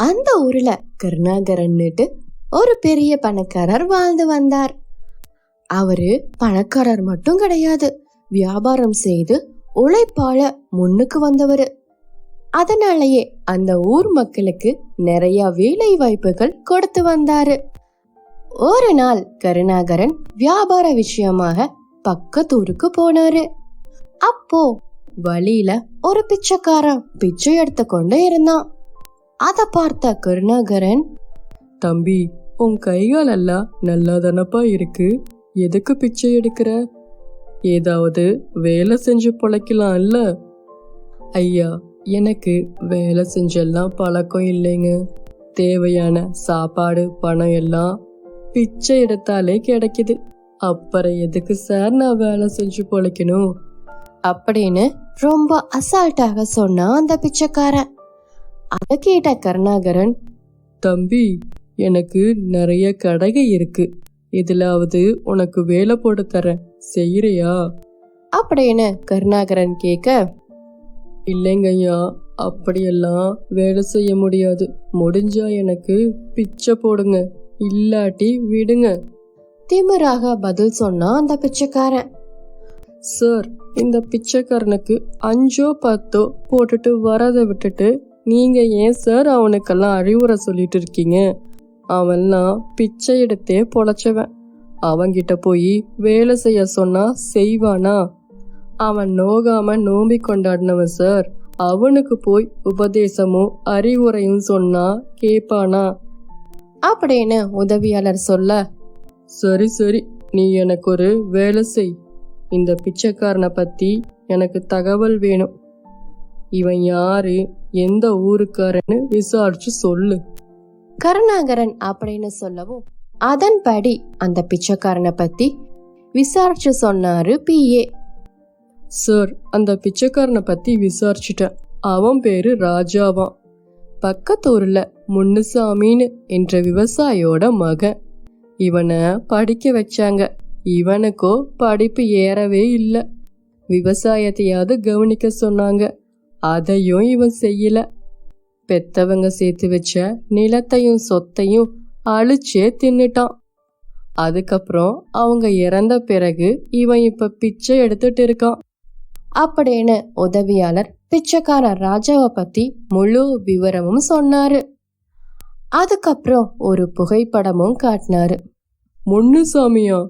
அந்த ஊர்ல கருணாகரன்னுட்டு ஒரு பெரிய பணக்காரர் வாழ்ந்து வந்தார். அவரு பணக்காரர் மட்டும் கிடையாது வியாபாரம் செய்து உழைப்பால முன்னுக்கு வந்தவர். அதனாலயே அந்த ஊர் மக்களுக்கு நிறைய வேலை வாய்ப்புகள் கொடுத்து வந்தாரு. ஒரு நாள் கருணாகரன் வியாபார விஷயமாக பக்கத்தூருக்கு போனாரு. அப்போ வழியில ஒரு பிச்சைக்காரன் பிச்சை எடுத்து கொண்டு இருந்தான். அத பார்த்த கருணாகரன் தம்பி உன் கைகால் எல்லாம் நல்லா தானப்பா இருக்கு? எதுக்கு பிச்சை எடுக்கிற? ஏதாவது வேலை செஞ்சு பொழைக்கலாம் இல்ல ஐயா எனக்கு வேலை செஞ்செல்லாம் பழக்கம் இல்லைங்க. தேவையான சாப்பாடு பணம் எல்லாம் பிச்சை எடுத்தாலே கிடைக்குது. அப்புறம் எதுக்கு சார் நான் வேலை செஞ்சு பொழைக்கணும்? அப்படின்னு ரொம்ப அசால்ட்டாக சொன்னான் அந்த பிச்சைக்காரன். அதை கேட்ட கருணாகரன் தம்பி எனக்கு நிறைய கடைகை இருக்கு. எதுலாவது உனக்கு வேலை போட்டு தரேன். செய்யறியா? அப்படின்னு கருணாகரன் கேட்க இல்லைங்கய்யா அப்படியெல்லாம் வேலை செய்ய முடியாது. முடிஞ்சா எனக்கு பிச்சை போடுங்க. இல்லாட்டி விடுங்க. திமிராக பதில் சொன்னா அந்த பிச்சைக்காரன். சார் இந்த பிச்சைக்காரனுக்கு அஞ்சோ பத்தோ போட்டுட்டு வரதை விட்டுட்டு நீங்கள் ஏன் சார் அவனுக்கெல்லாம் அறிவுரை சொல்லிட்டு இருக்கீங்க? அவன்லாம் பிச்சை எடுத்தே பொழைச்சவன். அவன்கிட்ட போய் வேலை செய்ய சொன்னா செய்வானா? அவன் நோகாம நோம்பி கொண்டாடினவன் சார் அவனுக்கு போய் உபதேசமும் அறிவுரையும் சொன்னா கேப்பானா? அப்படின்னு உதவியாளர் சொல்ல சரி சரி நீ எனக்கு ஒரு வேலை செய். இந்த பிச்சைக்காரனை பத்தி எனக்கு தகவல் வேணும். இவன் யாரு? எந்த ஊருக்காரன்னு விசாரிச்சு சொல்லு. கருணாகரன் அப்படின்னு சொல்லவும் அதன்படி அந்த பிச்சைக்காரனை பத்தி விசாரிச்சு சொன்னாரு பிஏ சார் அந்த பிச்சைக்காரனை பத்தி விசாரிச்சுட்டேன். அவன் பேரு ராஜாவான் பக்கத்தூர்ல முன்னுசாமின்னு என்ற விவசாயியோட மகன். இவனை படிக்க வச்சாங்க. இவனுக்கோ படிப்பு ஏறவே இல்லை. விவசாயத்தையாவது கவனிக்க சொன்னாங்க. அதையும் இவன் செய்யல. பெத்தவங்க சேர்த்து வச்ச நிலத்தையும் சொத்தையும் அழிச்சே தின்னுட்டான். அதுக்கப்புறம் அவங்க இறந்த பிறகு இவன் இப்ப பிச்சை எடுத்துட்டு இருக்கான். அப்படின்னு உதவியாளர் பிச்சைக்காரன் ராஜாவை பத்தி முழு விவரமும் சொன்னாரு. அதுக்கப்புறம் ஒரு புகைப்படமும் காட்டினாரு. முன்னுசாமியா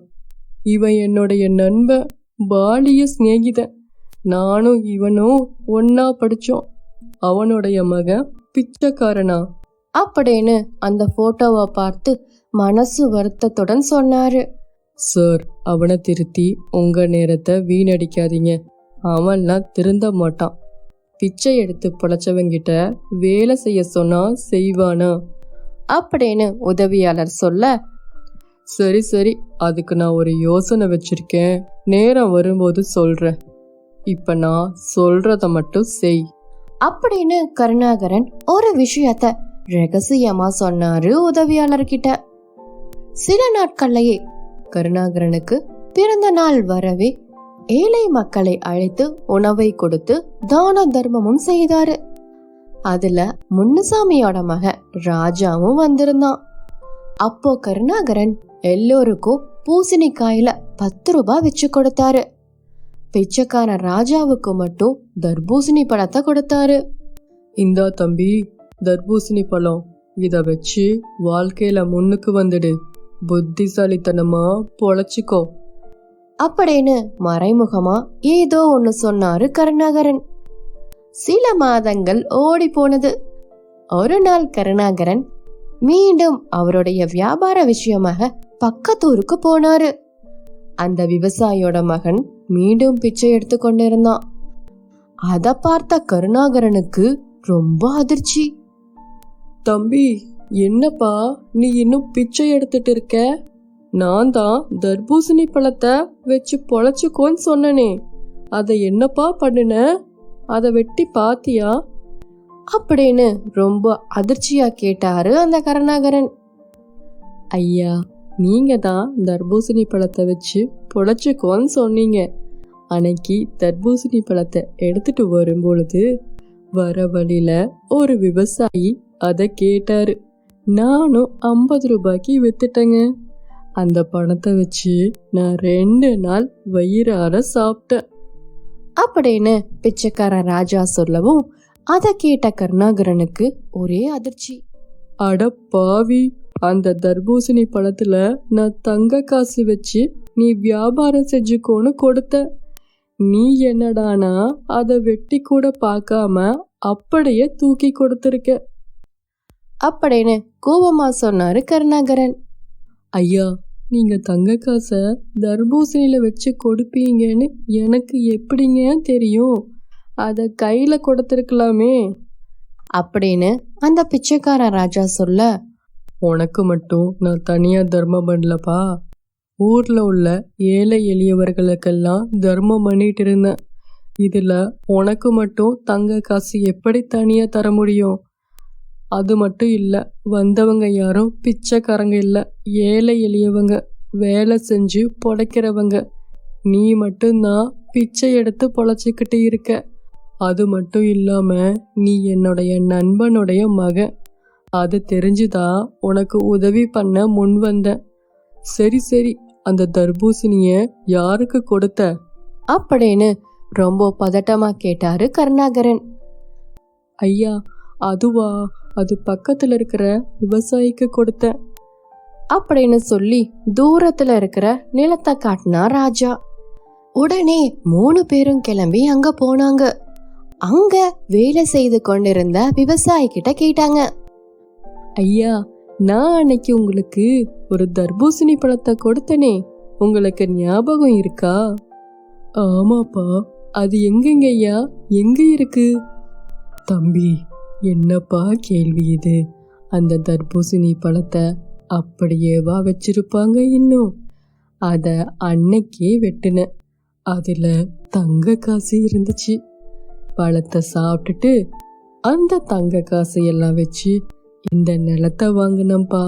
இவன் என்னுடைய நண்பன் பாலிய சிநேகிதன். நானும் இவனும் ஒன்னா படிச்சோம். அவனுடைய மகன் பிச்சைக்காரனா? அப்படின்னு அந்த போட்டோவை பார்த்து மனசு வருத்தத்துடன் சொன்னாரு. சார் அவனை திருத்தி உங்க நேரத்தை வீணடிக்காதீங்க. அவன்லாம் திருந்த மாட்டான். பிச்சை எடுத்து பொழைச்சவங்கிட்ட வேலை செய்ய சொன்னா செய்வானா? அப்படின்னு உதவியாளர் சொல்ல சரி சரி அதுக்கு நான் ஒரு யோசனை வச்சிருக்கேன். நேரம் வரும்போது சொல்றேன். இப்ப நான் சொல்றத மட்டும் செய். அப்படின்னு கருணாகரன் ஒரு விஷயத்த ரகசியமா சொன்னாரு உதவியாளர்கிட்ட. சில நாட்கள்லயே கருணாகரனுக்கு பிறந்த நாள் வரவே ஏழை மக்களை அழைத்து உணவை கொடுத்து தான தர்மமும் செய்தாரு. அதுல முன்னுசாமியோட மகன் ராஜாவும் வந்திருந்தான். அப்போ கருணாகரன் எல்லோருக்கும் பூசணிக்காயில பத்து ரூபாய் வச்சு கொடுத்தாரு. பிச்சைக்காரன் ராஜாவுக்கு மட்டும் தர்பூசணி பழத்தை கொடுத்தாரு. இந்தா தம்பி தர்பூசணி பழம். இத வச்சு வாழ்க்கையில முன்னுக்கு வந்துடு. புத்திசாலித்தனமா பொழைச்சிக்கோ. அப்படின்னு மறைமுகமா ஏதோ ஒன்னு சொன்னாரு கருணாகரன். சில மாதங்கள் ஓடி போனது. ஒரு நாள் கருணாகரன் மீண்டும் அவருடைய வியாபார விஷயமாக பக்கத்தூருக்கு போனாரு. அந்த விவசாயியோட மகன் மீண்டும் பிச்சை எடுத்து கொண்டிருந்தான். அத பார்த்த கருணாகரனுக்கு ரொம்ப அதிர்ச்சி. தம்பி என்னப்பா நீ இன்னும் பிச்சை எடுத்துட்டு இருக்க? நான் தான் தர்பூசணி பழத்தை வச்சு பொழைச்சுக்கோன்னு சொன்னனே. அதை என்னப்பா பண்ணுன? அதை வெட்டி பாத்தியா? அப்படின்னு ரொம்ப அதிர்ச்சியா கேட்டாரு அந்த கருணாகரன். ஐயா நீங்க தான் தர்பூசணி பழத்தை வச்சு பொழைச்சிக்கோன்னு சொன்னீங்க. அன்னைக்கு தர்பூசணி பழத்தை எடுத்துட்டு வரும்பொழுது வர வழியில ஒரு விவசாயி அதை கேட்டாரு. நானும் ஐம்பது ரூபாய்க்கு வித்துட்டேங்க. அந்த பணத்தை வச்சு நான் ரெண்டு நாள் வயிறார சாப்பிட்டேன். அப்படின்னு பிச்சைக்காரன் ராஜா சொல்லவும் அதை கேட்ட கருணாகரனுக்கு ஒரே அதிர்ச்சி. அட பாவி அந்த தர்பூசணி பழத்துல நான் தங்க காசு வச்சு நீ வியாபாரம் செஞ்சுக்கோன்னு கொடுத்த. நீ என்னடானா அதை வெட்டி கூட பார்க்காம அப்படியே தூக்கி கொடுத்துருக்க. அப்படின்னு கோபமா சொன்னாரு கருணாகரன். ஐயா நீங்க தங்க காசை தர்பூசணியில வச்சு கொடுப்பீங்கன்னு எனக்கு எப்படிங்க தெரியும்? அதை கையில கொடுத்துருக்கலாமே. அப்படின்னு அந்த பிச்சைக்காரன் ராஜா சொல்ல உனக்கு மட்டும் நான் தனியாக தர்மம் பண்ணலப்பா? ஊரில் உள்ள ஏழை எளியவர்களுக்கெல்லாம் தர்மம் பண்ணிட்டு இருந்தேன். இதில் உனக்கு மட்டும் தங்க காசு எப்படி தனியாக தர முடியும்? அது மட்டும் இல்லை வந்தவங்க யாரும் பிச்சைக்காரங்க இல்லை. ஏழை எளியவங்க வேலை செஞ்சு பொழைக்கிறவங்க நீ மட்டும்தான் பிச்சை எடுத்து பொழைச்சிக்கிட்டு இருக்க. அது மட்டும் இல்லாமல் நீ என்னுடைய நண்பனுடைய மகன். அது தெரிஞ்சுதான் உனக்கு உதவி பண்ண முன் வந்தேன். சரி சரி அந்த தர்பூசணிய யாருக்கு கொடுத்த? அப்படின்னு ரொம்ப பதட்டமா கேட்டாரு கருணாகரன். ஐயா அதுவா? அது பக்கத்துல இருக்கிற விவசாயிக்கு கொடுத்தேன். அப்படின்னு சொல்லி தூரத்துல இருக்கிற நிலத்தை காட்டினா ராஜா. உடனே மூணு பேரும் கிளம்பி அங்க போனாங்க. அங்க வேலை செய்து கொண்டிருந்த விவசாயி கிட்ட கேட்டாங்க. ஐயா நான் அன்னைக்கு உங்களுக்கு ஒரு தர்பூசணி பழத்தை கொடுத்தனே. உங்களுக்கு ஞாபகம் இருக்கா? ஆமாப்பா அது எங்கெங்க ஐயா? எங்க இருக்கு? தம்பி என்னப்பா கேள்வி இது? அந்த தர்பூசணி பழத்தை அப்படியேவா வச்சிருப்பாங்க இன்னும். அத அன்னைக்கே வெட்டினேன் அதுல தங்க காசு இருந்துச்சு. பழத்தை சாப்பிட்டுட்டு அந்த தங்க காசையெல்லாம் வச்சு இந்த நிலத்தை வாங்கினப்பா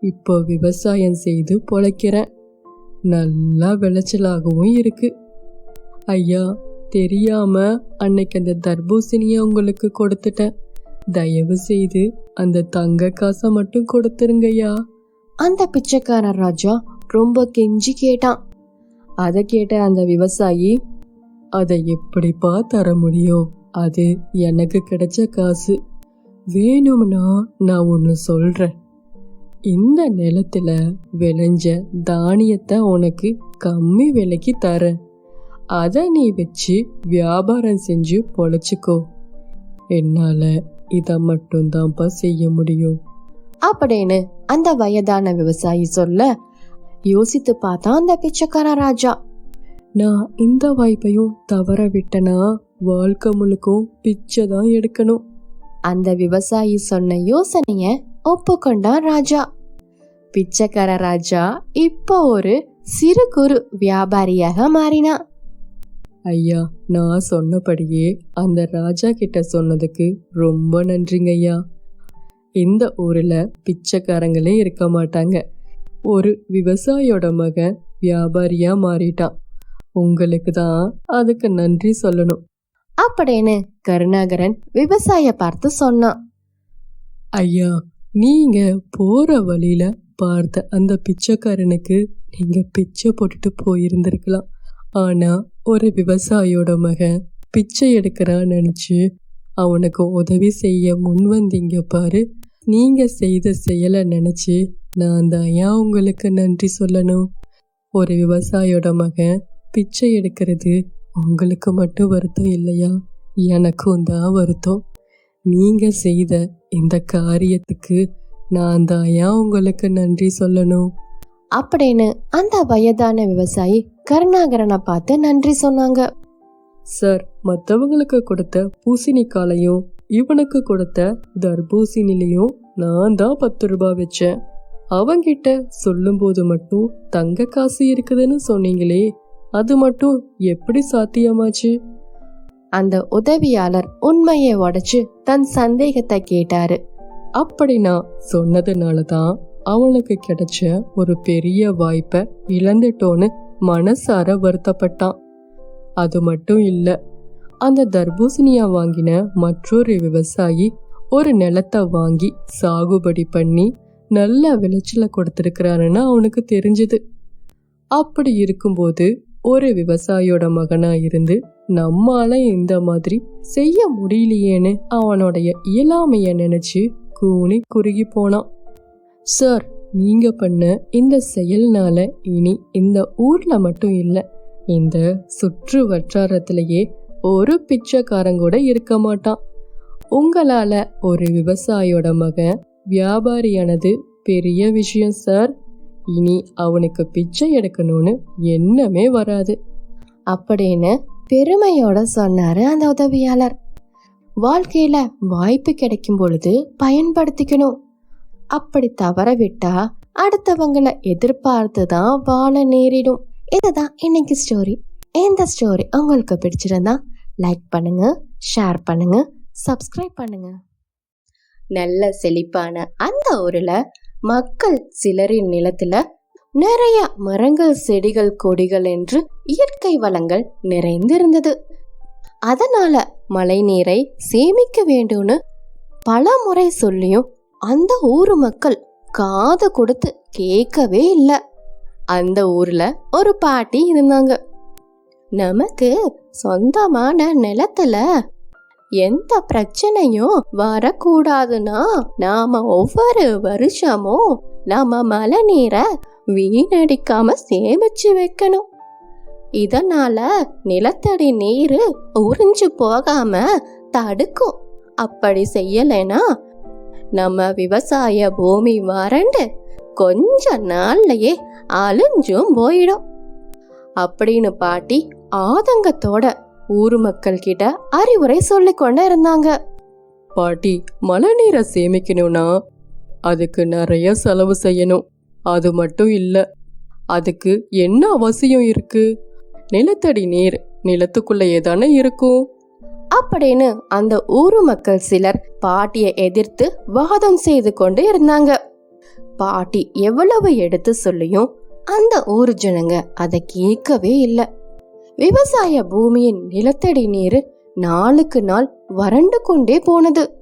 இப்போ விவசாயம் செய்து பொழைக்கிறேன் நல்லா விளைச்சலாகவும் இருக்கு. ஐயா தெரியாம அன்னைக்கு அந்த தர்பூசணியை உங்களுக்கு கொடுத்துட்டேன். தயவு செய்து அந்த தங்க காசை மட்டும் கொடுத்துருங்கய்யா அந்த பிச்சைக்காரன் ராஜா ரொம்ப கெஞ்சி கேட்டான். அதை கேட்ட அந்த விவசாயி அதை எப்படிப்பா தர முடியும்? அது எனக்கு கிடைச்ச காசு. வேணும்னா நான் ஒன்று சொல்கிறேன் இந்த நிலத்துல விளைஞ்ச தானியத்தை உனக்கு கம்மி விலைக்கு தரேன். அதை நீ வச்சு வியாபாரம் செஞ்சு பொழைச்சிக்கோ. என்னால் இதை மட்டும்தான்ப்பா செய்ய முடியும். அப்படின்னு அந்த வயதான விவசாயி சொல்ல யோசித்து பார்த்தா அந்த பிச்சைக்காரன் ராஜா. நான் இந்த வாய்ப்பையும் தவற விட்டனா வாழ்க்கை முழுக்கும் பிச்சை தான் எடுக்கணும். அந்த விவசாயி சொன்ன யோசனைய ஒப்புக்கொண்டான் ராஜா. பிச்சைக்கார ராஜா இப்போ ஒரு சிறு குறு வியாபாரியாக மாறினான் ஐயா நான் சொன்னபடியே அந்த ராஜா கிட்ட சொன்னதுக்கு ரொம்ப நன்றிங்க ஐயா. இந்த ஊர்ல பிச்சைக்காரங்களே இருக்க மாட்டாங்க. ஒரு விவசாயியோட மகன் வியாபாரியா மாறிட்டான். உங்களுக்கு தான் அதுக்கு நன்றி சொல்லணும். அப்படின்னு கருணாகரன் விவசாய பார்த்து சொன்னான். ஐயா நீங்க போற வழியில பார்த்த அந்த பிச்சைக்காரனுக்கு நீங்க பிச்சை போட்டுட்டு போயிருந்திருக்கலாம். ஆனா ஒரு விவசாயியோட மகன் பிச்சை எடுக்கிறான்னு நினைச்சு அவனுக்கு உதவி செய்ய முன் வந்தீங்க பாரு. நீங்க செய்த செயலை நினைச்சு நான் தான் ஏன் உங்களுக்கு நன்றி சொல்லணும்? ஒரு விவசாயியோட மகன் பிச்சை எடுக்கிறது உங்களுக்கு மட்டும் வருத்தம் இல்லையா? எனக்கும் தான் வருத்தம். நீங்க செய்த இந்த காரியத்துக்கு நான் தான் ஏன் உங்களுக்கு நன்றி சொல்லணும்? அப்படின்னு அந்த வயதான விவசாயி கருணாகரனை பார்த்து நன்றி சொன்னாங்க. சார் மற்றவங்களுக்கு கொடுத்த பூசணிக்காலையும் இவனுக்கு கொடுத்த தர்பூசணிலையும் நான் தான் பத்து ரூபாய் வச்சேன். அவங்கிட்ட சொல்லும்போது மட்டும் தங்க காசு இருக்குதுன்னு சொன்னீங்களே அது மட்டும் எப்படி சாத்தியமாச்சு? அந்த உதவியாளர் உண்மையை உடைச்சு தன் சந்தேகத்தை கேட்டாரு. அப்படி நான் சொன்னதுனால தான் அவனுக்கு கிடைச்ச ஒரு பெரிய வாய்ப்பை இழந்துட்டோன்னு மனசார வருத்தப்பட்டான். அது மட்டும் இல்ல அந்த தர்பூசணியா வாங்கின மற்றொரு விவசாயி ஒரு நிலத்தை வாங்கி சாகுபடி பண்ணி நல்ல விளைச்சலை கொடுத்துருக்கிறாருன்னு அவனுக்கு தெரிஞ்சது. அப்படி இருக்கும்போது ஒரு விவசாயியோட மகனா இருந்து நம்மால இந்த மாதிரி செய்ய முடியலையேன்னு அவனுடைய இயலாமைய நினைச்சு கூனி குறுகி போனான் சார் நீங்க பண்ண இந்த செயல்னால இனி இந்த ஊர்ல மட்டும் இல்ல இந்த சுற்று வட்டாரத்திலேயே ஒரு பிச்சைக்காரங்கூட இருக்க மாட்டான். உங்களால ஒரு விவசாயியோட மகன் வியாபாரியானது பெரிய விஷயம் சார். இனி அவனுக்கு பிச்சை எடுக்கணும்னு எண்ணமே வராது. அப்படின்னு பெருமையோட சொன்னாரு அந்த உதவியாளர். வாழ்க்கையில வாய்ப்பு கிடைக்கும் பொழுது பயன்படுத்திக்கணும். அப்படி தவற விட்டா அடுத்தவங்கள எதிர்பார்த்து தான் வாழ நேரிடும். இதுதான் இன்னைக்கு ஸ்டோரி இந்த ஸ்டோரி உங்களுக்கு பிடிச்சிருந்தா லைக் பண்ணுங்க ஷேர் பண்ணுங்க சப்ஸ்கிரைப் பண்ணுங்க. நல்ல செழிப்பான அந்த ஊர்ல மக்கள் சிலரின் நிலத்துல நிறைய மரங்கள் செடிகள் கொடிகள் என்று இயற்கை வளங்கள் நிறைந்திருந்தது. அதனால மழை நீரை சேமிக்க வேண்டும்னு பல முறை சொல்லியும் அந்த ஊர் மக்கள் காது கொடுத்து கேட்கவே இல்லை. அந்த ஊர்ல ஒரு பாட்டி இருந்தாங்க. நமக்கு சொந்தமான நிலத்துல எந்த பிரச்சனையும் வரக்கூடாதுன்னா நாம ஒவ்வொரு வருஷமும் நாம மழை நீரை வீணடிக்காம சேமிச்சு வைக்கணும். இதனால நிலத்தடி நீர் உறிஞ்சு போகாம தடுக்கும். அப்படி செய்யலைன்னா நம்ம விவசாய பூமி வறண்டு கொஞ்ச நாள்லயே அழிஞ்சும் போயிடும். அப்படின்னு பாட்டி ஆதங்கத்தோட ஊர் மக்கள் கிட்ட அறிவுரை சொல்லிக் கொண்டு இருந்தாங்க. பாட்டி மழை நீரை சேமிக்கணும்னா அதுக்கு நிறைய செலவு செய்யணும். அது மட்டும் இல்ல அதுக்கு என்ன அவசியம் இருக்கு? நிலத்தடி நீர் நிலத்துக்குள்ளேயே தானே இருக்கும். அப்படின்னு அந்த ஊரு மக்கள் சிலர் பாட்டியை எதிர்த்து வாதம் செய்து கொண்டு இருந்தாங்க. பாட்டி எவ்வளவு எடுத்து சொல்லியும் அந்த ஊர் ஜனங்க அதை கேட்கவே இல்லை. விவசாய பூமியின் நிலத்தடி நீர் நாளுக்கு நாள் வறண்டு கொண்டே போனது.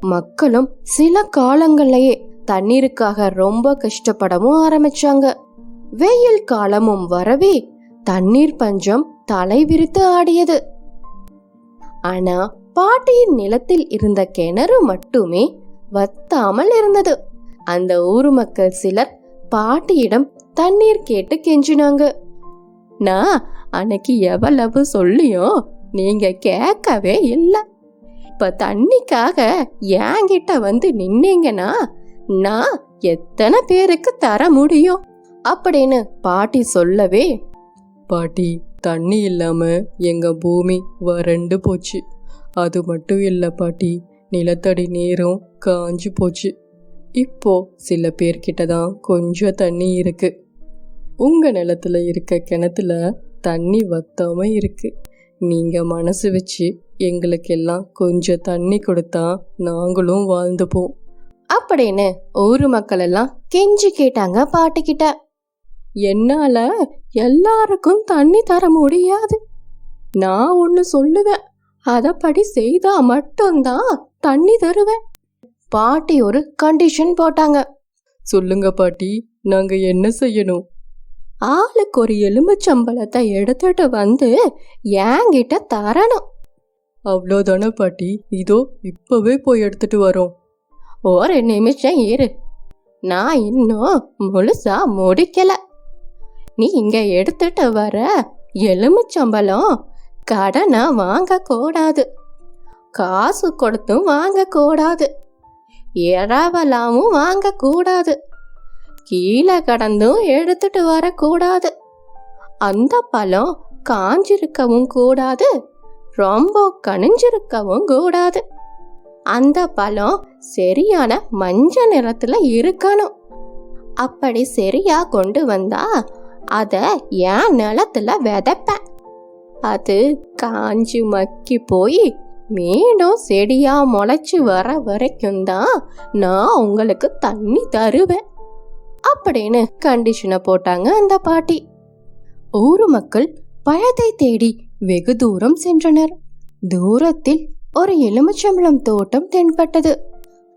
மக்களும் சில காலங்கள்லயே தண்ணீருக்காக ரொம்ப கஷ்டப்படவும் ஆரம்பிச்சாங்க. வெயில் காலமும் வரவே தண்ணீர் பஞ்சம் தலை விரித்து ஆடியது. ஆனா பாட்டியின் நிலத்தில் இருந்த கிணறு மட்டுமே வத்தாமல் இருந்தது. அந்த ஊர் மக்கள் சிலர் பாட்டியிடம் தண்ணீர் கேட்டு கெஞ்சினாங்க. நான் அன்னைக்கு எவ்வளவு சொல்லியும் நீங்க கேட்கவே இல்லை. இப்ப தண்ணிக்காக என்கிட்ட வந்து நின்னீங்கன்னா நான் எத்தனை பேருக்கு தர முடியும்? அப்படின்னு பாட்டி சொல்லவே பாட்டி தண்ணி இல்லாம எங்க பூமி வறண்டு போச்சு. அது மட்டும் இல்ல பாட்டி நிலத்தடி நீரும் காஞ்சு போச்சு. இப்போ சில பேர்கிட்ட தான் கொஞ்சம் தண்ணி இருக்கு. உங்க நிலத்துல இருக்க கிணத்துல தண்ணி வத்தாம இருக்கு. நீங்க மனசு வச்சு எங்களுக்கெல்லாம் கொஞ்சம் தண்ணி கொடுத்தா நாங்களும் வாழ்ந்துப்போம். அப்படின்னு ஊரு மக்கள் எல்லாம் கெஞ்சி கேட்டாங்க பாட்டி கிட்ட என்னால எல்லாருக்கும் தண்ணி தர முடியாது. நான் ஒன்னு சொல்லுவேன். அதப்படி செய்தா மட்டும்தான் தண்ணி தருவேன். பாட்டி ஒரு கண்டிஷன் போட்டாங்க. சொல்லுங்க பாட்டி நாங்க என்ன செய்யணும்? ஆளுக்கு ஒரு எலும்புச்சம்பளத்தை எடுத்துட்டு வந்து என்கிட்ட தரணும். அவ்வளோதானே பாட்டி. இதோ இப்பவே போய் எடுத்துட்டு வரோம். ஒரு நிமிஷம் இரு. நான் இன்னும் முழுசா முடிக்கல. நீ இங்க எடுத்துட்டு வர எலுமிச்சம்பழம் கடனை வாங்க கூடாது காசு கொடுத்தும் வாங்க கூடாது இரவலாமும் வாங்க கூடாது கீழே கடந்தும் எடுத்துட்டு வரக்கூடாது. அந்த பழம் காஞ்சிருக்கவும் கூடாது ரொம்ப கனிஞ்சிருக்கவும் கூடாது. அந்த பழம் சரியான மஞ்சள் நிறத்துல இருக்கணும். அப்படி சரியா கொண்டு வந்தா அத என் நிலத்துல விதைப்பேன். அது காஞ்சி மக்கி போய் மீண்டும் செடியா முளைச்சு வர வரைக்கும் தான் நான் உங்களுக்கு தண்ணி தருவேன். அப்படின்னு கண்டிஷனை போட்டாங்க அந்த பாட்டி. ஊர் மக்கள் பழத்தை தேடி வெகு தூரம் சென்றனர். தூரத்தில் ஒரு எலுமிச்சம்பழம் தோட்டம் தென்பட்டது.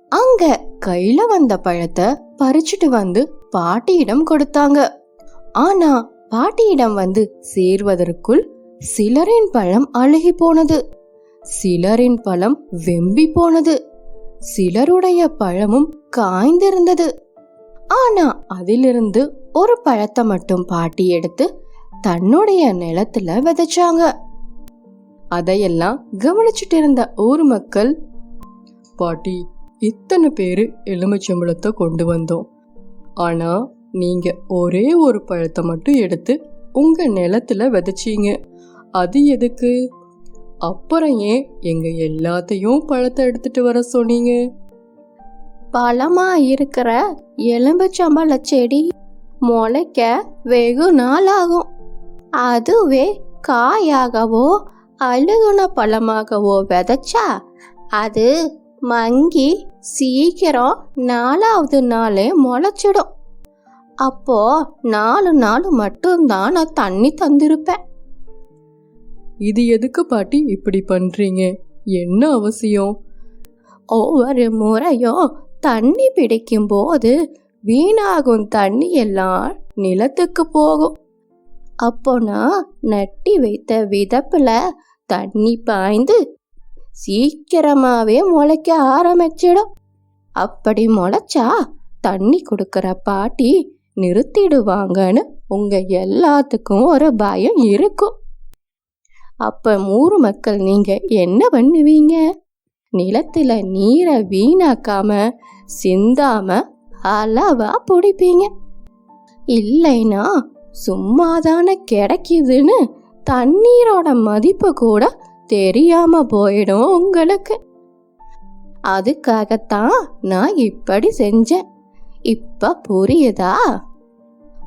அங்க கையில வந்த பழத்தை பறிச்சுட்டு வந்து பாட்டியிடம் கொடுத்தாங்க. ஆனா பாட்டியிடம் வந்து சேர்வதற்குள் சிலரின் பழம் அழுகி போனது. சிலரின் பழம் வெம்பி போனது. சிலருடைய பழமும் காய்ந்திருந்தது. ஆனா அதிலிருந்து ஒரு பழத்தை மட்டும் பாட்டி எடுத்து தன்னுடைய நிலத்துல விதைச்சாங்க. அதையெல்லாம் கவனிச்சுட்டு இருந்த ஊர் மக்கள் பாட்டி இத்தனை பேரு எலுமிச்சம்பழத்தை கொண்டு வந்தோம். ஆனா நீங்க ஒரே ஒரு பழத்தை மட்டும் எடுத்து உங்க நிலத்துல விதைச்சீங்க. அது எதுக்கு? அப்புறம் ஏன் எங்க எல்லாத்தையும் பழத்தை எடுத்துட்டு வர சொன்னீங்க? பழமா இருக்கிற எலும்புச்சம்பழ செடி முளைக்க வெகு நாள் ஆகும் அதுவே காயாகவோ அழுகுன பழமாகவோ விதைச்சா அது மங்கி சீக்கிரம் நாலாவது நாளே முளைச்சிடும். அப்போ நாலு நாள் மட்டும்தான் நான் தண்ணி தந்திருப்பேன். இது எதுக்கு பாட்டி இப்படி பண்றீங்க? என்ன அவசியம்? ஒவ்வொரு முறையும் தண்ணி பிடிக்கும் போது வீணாகும். தண்ணி எல்லாம் நிலத்துக்கு போகும். அப்போ நான் நட்டி வைத்த விதப்புல தண்ணி பாய்ந்து சீக்கிரமாவே முளைக்க ஆரம்பிச்சிடும். அப்படி முளைச்சா தண்ணி கொடுக்கற பாட்டி நிறுத்திடுவாங்கன்னு உங்க எல்லாத்துக்கும் ஒரு பயம் இருக்கும். அப்ப ஊர் மக்கள் நீங்க என்ன பண்ணுவீங்க? நிலத்துல நீரை வீணாக்காம சிந்தாம அளவா பிடிப்பீங்க. இல்லைனா சும்மாதான கிடைக்குதுன்னு தண்ணீரோட மதிப்பு கூட தெரியாம போயிடும் உங்களுக்கு. அதுக்காகத்தான் நான் இப்படி செஞ்சேன். இப்ப புரியுதா?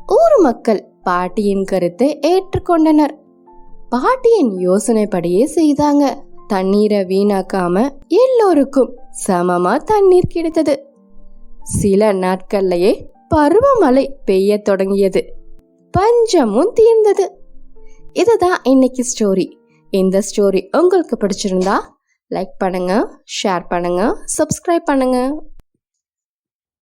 ஊர் மக்கள் பாட்டியின் கருத்தை ஏற்றுக்கொண்டனர். பாட்டியின் யோசனைப்படியே செய்தாங்க. தண்ணீரை வீணாக்காம எல்லோருக்கும் சமமா தண்ணீர் கிடைத்தது. சில நாட்கள்லயே பருவமழை பெய்ய தொடங்கியது. பஞ்சமும் தீர்ந்தது. இதுதான் இன்னைக்கு ஸ்டோரி இந்த ஸ்டோரி உங்களுக்கு பிடிச்சிருந்தா லைக் பண்ணுங்க ஷேர் பண்ணுங்க சப்ஸ்கிரைப் பண்ணுங்க.